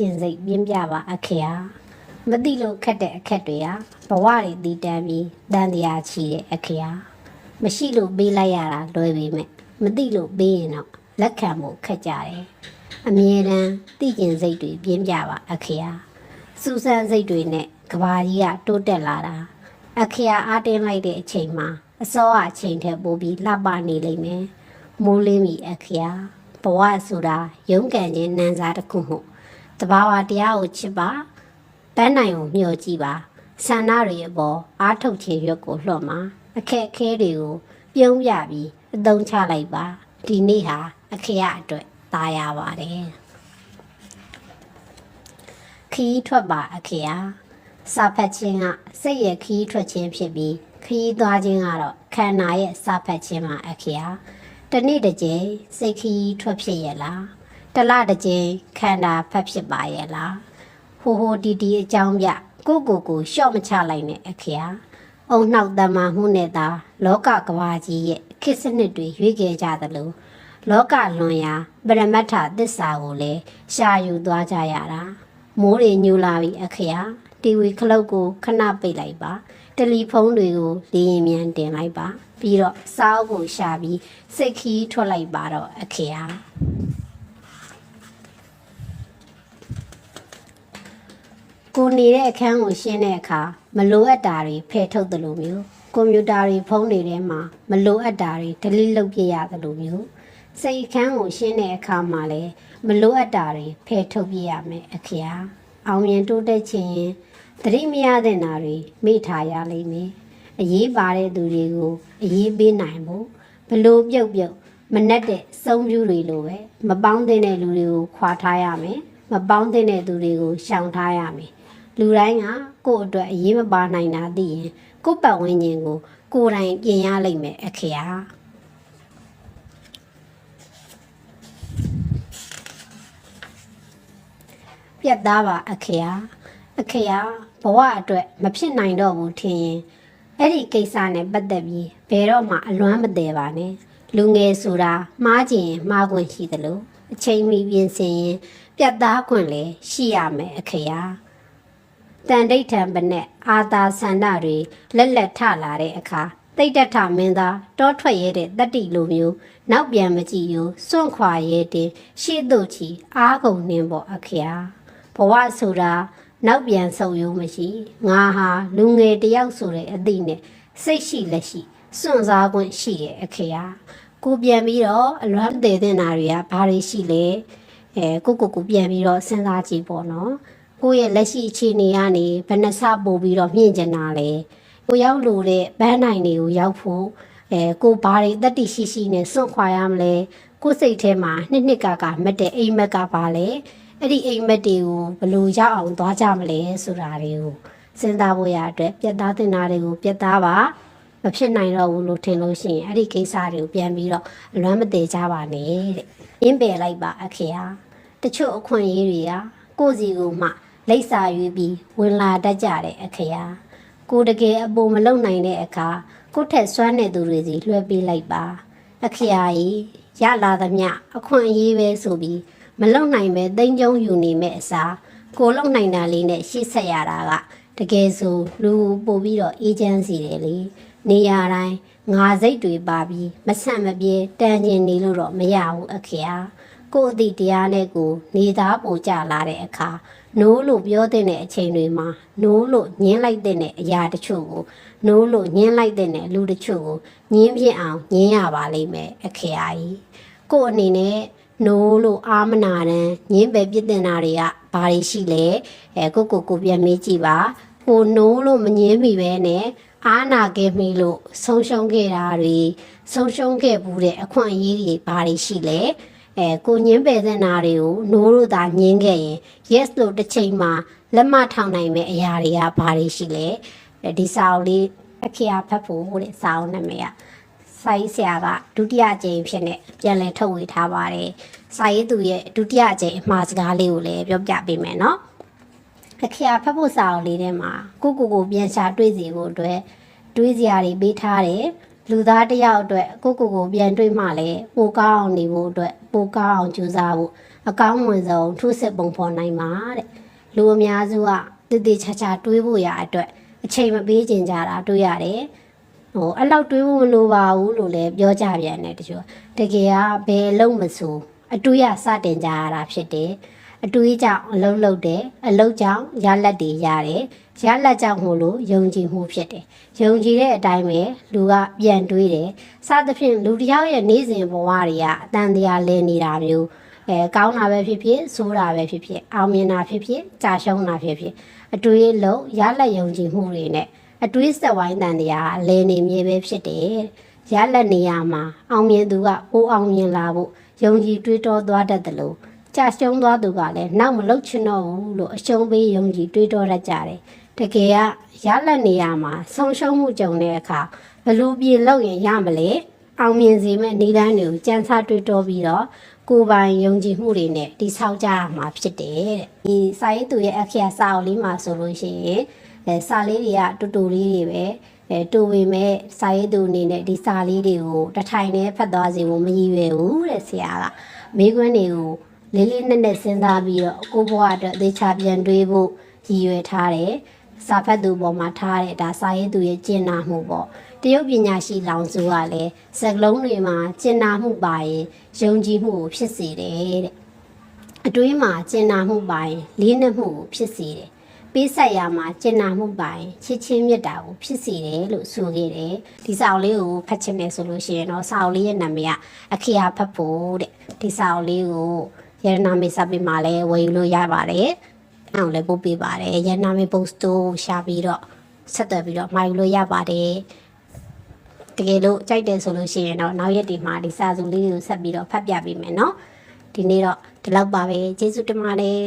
ကျင်စိတ်ပြင်းပြပါအခေဟာမသိလို့ခက်တဲ့အခက်တွေဟာဘဝတွေတည်တံပြီးတန်တရားချီတဲ့အခခေဟာမရှိလို့ပေးလိုက်ရတာလွယ်ပေမဲ့မသိလို့ပေးရင်တော့လက်ခံဖို့ခက်ကြတယ်အမြဲတမ်းသိကျင်စိတ်တွေပြင်းပြပါအခေဟာစူးစမ်းစိတ်တွေနဲ့ကဘာကြီးကတိုးတက်လာတာအခခေဟာအားတင်းလိုက်တဲ့အချိန်မှာအစောအချိန်ထက်ပိုပြီးလှပနေလိမ့်မယ်မိုးလင်းပြီအခခေဟာဘဝဆိုတာရုန်းကန်ခြင်းနန်းစားတစ်ခုမှု တဘာဝတရားကိုချစ်ပါပန်းနိုင်ကိုမျှော်ကြည့်ပါဆန္ဒတွေအပေါ်အားထုတ်ခြင်းရွက်ကိုလွှတ်မှာအခက်အခဲတွေကိုပြုံးပြပြီးအသုံးချလိုက်ပါဒီနေ့ဟာအခရအတွက်ตายရပါတယ်ခီးထွက်ပါအခရစာဖတ်ခြင်းကစိတ်ရဲ့ခီးထွက်ခြင်းဖြစ်ပြီးခီးသွားခြင်းကတော့ခန္ဓာရဲ့စာဖတ်ခြင်းမှာအခရတနေ့တစ်ကြိမ်စိတ်ခီးထွက်ဖြစ်ရဲ့လား တလတစ်ကြိမ်ခန္ဓာဖတ်ဖြစ်ပါရဲ့လားဟိုဟိုတီတီအကြောင်းပြကိုကိုကိုရှော့မချလိုက်နဲ့အခရာအုံနှောက်တမန်မှုနဲ့သာလောကကဘာကြီးရဲ့ခေတ်စနစ်တွေရွေးခဲ့ကြသလိုလောကလွန်ရာပရမတ္ထသစ္စာကိုလည်းရှာယူသွားကြရတာမိုးတွေညူလာပြီအခရာတီဗီခလုတ်ကိုခဏပိတ်လိုက်ပါတယ်လီဖုန်းတွေကိုလေရင်မြန်တင်လိုက်ပါ ပြီးတော့စာအုပ်ကိုရှာပြီးစိတ်ခီးထွက်လိုက်ပါတော့အခရာ ကိုနေတဲ့အခန်းကိုရှင်းတဲ့အခါမလိုအပ်တာတွေဖယ်ထုတ်သလိုမျိုးကွန်ပျူတာတွေဖုန်းတွေထဲမှာမလိုအပ်တာတွေ delete လုပ်ပြရသလိုမျိုးစိတ်အခန်းကိုရှင်းတဲ့အခါမှာလည်းမလိုအပ်တာတွေဖယ်ထုတ်ပြရမယ်အခရာအောင်ရင်တိုးတက်ခြင်းရင်သတိမရတဲ့နာတွေမိထားရလိမ့်မယ်အရေးပါတဲ့သူတွေကိုအရေးပေးနိုင်ဖို့ဘလို့ပြုတ်ပြုတ်မနှက်တဲ့စုံပြူတွေလိုပဲမပေါင်းတဲ့လူတွေကိုခွာထားရမယ်မပေါင်းတဲ့သူတွေကိုရှောင်ထားရမယ် လူတိုင်းကကိုယ့်အတွက်အရေးမပါနိုင်တာသိရင်ကိုယ့်ပတ်ဝန်းကျင်ကို ကိုယ်တိုင်ပြင်ရလိမ့်မယ်အခရာပြတ်သားပါအခရာအခရာဘဝအတွက်မဖြစ်နိုင်တော့ဘူးထင်ရင်အဲ့ဒီကိစ္စနဲ့ပတ်သက်ပြီးဘယ်တော့မှအလွမ်းမသေးပါနဲ့လူငယ်ဆိုတာမှားကျင်ရင်မှားခွင့်ရှိသလိုအချိန်မီပြင်ဆင်ရင်ပြတ်သားခွင့်လည်းရှိရမယ်အခရာ တန်ဒိဋ္ဌံပနဲ့အာသာဆန္ဒတွေလက်လက်ထလာတဲ့အခါတိတ်တထမင်းသားတောထွက်ရဲတဲ့တတ္တိလိုမျိုးနောက်ပြန်မကြည့်ယူစွန့်ခွာရဲတဲ့ရှေ့သို့ချီအားကုန်နှင်းပေါ်အခရာဘဝဆိုတာနောက်ပြန်ဆုပ်ယုံမရှိငါဟာလူငယ်တယောက်ဆိုတဲ့အသည့်နဲ့စိတ်ရှိလက်ရှိစွန့်စားခွင့်ရှိတဲ့အခရာကိုပြန်ပြီးတော့အလွမ်းသေးတဲ့နာတွေကဘာတွေရှိလဲအဲကိုကိုကိုပြန်ပြီးတော့စဉ်းစားကြည့်ပေါ့နော် ကိုယ့်ရဲ့လက်ရှိအခြေအနေကနေဘယ်နှဆပို့ပြီးတော့မြင့်ကျင်တာလဲကိုရောက်လို့တဲ့ဘန်းနိုင်တွေကိုရောက်ဖို့အဲကိုဘာတွေတတိရှိရှိနဲ့စွန့်ခွာရမလဲကိုယ်စိတ်ထဲမှာနှစ်နှစ်ကကမက်တဲ့အိမ်မက်ကပါလဲအဲ့ဒီအိမ်မက်တွေကိုဘယ်လိုရောက်အောင်သွားကြမလဲဆိုတာတွေကိုစဉ်းစားဖို့ရအတွက်ပြတ်သားတင်တာတွေကိုပြတ်သားပါမဖြစ်နိုင်တော့ဘူးလို့ထင်လို့ရှိရင်အဲ့ဒီကိစ္စတွေကိုပြန်ပြီးတော့အလွမ်းမသေးကြပါနဲ့တဲ့ရင်းပယ်လိုက်ပါအခေဟာတချို့အခွင့်အရေးတွေကကိုယ့်စီကိုမှ လိပ်စာရွေးပြီးဝင်လာတတ်ကြတဲ့အခရာကိုတကယ်အပူမလုံနိုင်တဲ့အခါကိုထက်စွမ်းတဲ့သူတွေစီလွှဲပေးလိုက်ပါ အခရာကြီးရလာသမျှအခွင့်အရေးပဲဆိုပြီးမလုံနိုင်ပဲတိမ်ကျုံယူနေမဲ့အစားကိုလုံနိုင်တာလေးနဲ့ရှေ့ဆက်ရတာကတကယ်ဆိုလူပို့ပြီးတော့အေဂျင့်စီတယ်လေနေရာတိုင်းငါစိတ်တွေပါပြီးမဆန့်မပြေတန်ကျင်နေလို့တော့မရဘူးအခရာ ကိုယ့်အသည့်တရားနဲ့ကိုနေသားပိုကြလာတဲ့အခါနိုးလို့ပြောတဲ့အချိန်တွေမှာနိုးလို့ညင်းလိုက်တဲ့အရာတချို့ကိုနိုးလို့ညင်းလိုက်တဲ့လူတချို့ကိုညင်းပြအောင်ညင်းရပါလိမ့်မယ်အခရာကြီးကို့အနေနဲ့နိုးလို့အာမနာတန်းညင်းပဲပြစ်တင်တာတွေကဘာတွေရှိလဲအဲကိုကိုကိုပြန်မေးကြည့်ပါဟိုနိုးလို့မငင်းမိပဲနဲ့အာနာခဲ့မိလို့ဆုံးရှုံးခဲ့တာတွေဆုံးရှုံးခဲ့ဘူးတဲ့အခွင့်အရေးတွေဘာတွေရှိလဲ အဲကိုညင်းပယ်တဲ့နာတွေကိုနိုးလို့သာညင်းခဲ့ရင် yes လို့တစ်ချိန်မှာလက်မထောင်နိုင်မဲ့အရာတွေကဘာတွေရှိလဲအဲဒီစာအုပ်လေးအခရာဖတ်ဖို့တဲ့စာအုပ်နာမည်ကစာရေးဆရာကဒုတိယကြိမ်ဖြစ်နေပြန်လည်ထုတ်ဝေထားပါတယ်စာရေးသူရဲ့ဒုတိယကြိမ်အမှားစကားလေးကိုလည်းပြောပြပေးမယ်နော်အခရာဖတ်ဖို့စာအုပ်လေးထဲမှာကိုကိုကိုပြန်ရှာတွေ့စီဖို့အတွက်တွေးစရာတွေပေးထားတယ်လူသားတစ်ယောက်အတွက်ကိုကိုကိုပြန်တွေ့မှလည်းပိုကောင်းအောင်နေဖို့အတွက် ပိုကောင်းအောင်ကြိုးစားဖို့အကောင်းဝင်ဆုံးထုစစ်ပုံဖော်နိုင်မှာတဲ့လူအများစုကတည်တည်ချာချာတွေးဖို့ရအတွက်အချိန်မပေးကျင်ကြတာတွေ့ရတယ်ဟိုအဲ့လောက်တွေးဖို့မလိုပါဘူးလို့လည်းပြောကြပြန်တယ်တချို့တကယ်ကဘယ်လုံးမဆိုအတူရစတင်ကြရတာဖြစ်တယ် အတူကြီးကြောင့်အလုံးလုံးတယ်အလုံးကြောင့်ရလက်တွေရတယ်ရလက်ကြောင့်မို့လို့ယုံကြည်မှုဖြစ်တယ်ယုံကြည်တဲ့အတိုင်းပဲလူကပြန်တွေးတယ်စသဖြင့်လူတစ်ယောက်ရဲ့နေ့စဉ်ဘဝတွေကအတန်တရားလည်နေတာမျိုးအဲကောင်းတာပဲဖြစ်ဖြစ်ဆိုးတာပဲဖြစ်ဖြစ်အောင်မြင်တာဖြစ်ဖြစ်ကြာရှုံးတာဖြစ်ဖြစ်အတွေးလုံးရလက်ယုံကြည်မှုတွေနဲ့အတွေးဆက်ဝိုင်းတန်တရားလည်နေမြဲပဲဖြစ်တယ်ရလက်နေရမှာအောင်မြင်သူကပိုအောင်မြင်လာဖို့ယုံကြည်တွေးတောသွားတတ်တယ်လို့ ကြာရှုံးသွားသူကလည်းနောက်မလုပ်ချင်တော့ဘူးလို့အရှုံးပေးယုံကြည်တွေးတောတတ်ကြတယ်တကယ်ကရလက်နေရမှာဆုံးရှုံးမှုကြုံတဲ့အခါဘယ်လိုပြင်လုပ်ရင်ရမလဲအောင်မြင်စေမဲ့နေတိုင်းတွေကိုကြံစတွေးတောပြီးတော့ကိုယ်ပိုင်ယုံကြည်မှုတွေနဲ့တိဆောက်ကြရမှာဖြစ်တယ်တဲ့ဒီစာရေးသူရဲ့အခရာစာအုပ်လေးမှာဆိုလို့ရှိရင်အဲစာလေးတွေကတူတူလေးတွေပဲအဲတူပေမဲ့စာရေးသူအနေနဲ့ဒီစာလေးတွေကိုတစ်ထိုင်နဲ့ဖတ်သွားစေဖို့မရည်ရွယ်ဘူးတဲ့ဆရာကမိကွန်းတွေကို လေးလေးနက်နက်စဉ်းစားပြီးတော့ကိုယ့်ဘဝအတွက်သေချာပြန်တွေးဖို့ရည်ရွယ်ထားတယ်စာဖတ်သူပေါ်မှာထားတဲ့ဒါစာရေးသူရဲ့ကျင့်နာမှုပေါ့တရုတ်ပညာရှိလောင်စုကလည်းစကလုံးတွေမှာကျင့်နာမှုပါရင်ယုံကြည်မှုကိုဖြစ်စေတယ်တဲ့အတွင်းမှာကျင်နာမှုပိုင်းလေးနက်မှုကိုဖြစ်စေတယ်။ပေးဆက်ရမှာကျင်နာမှုပိုင်းချစ်ချင်းမြတ်တာကိုဖြစ်စေတယ်လို့ဆိုခဲ့တယ်။ဒီစာအုပ်လေးကိုဖတ်ချင်တယ်ဆိုလို့ရှိရင်တော့စာအုပ်လေးရဲ့နာမည်ကအခရာဖတ်ဖို့တဲ့။ဒီစာအုပ်လေးကို ရတနာမေစာပေမှာလည်းဝယ်ယူလို့ရပါတယ်။အဲ့အောင်လည်းပို့ပေးပါတယ်။ရတနာမေ post တို့ရှာပြီးတော့ဆက်သွယ်ပြီးတော့မှာယူလို့ရပါတယ်။တကယ်လို့ကြိုက်တယ်ဆိုလို့ရှိရင်တော့နောက်ရက်ဒီမှာဒီစာစုလေးကိုဆက်ပြီးတော့ဖတ်ပြပေးမယ်နော်။ဒီနေ့တော့ဒီလောက်ပါပဲကျေးဇူးတင်ပါတယ်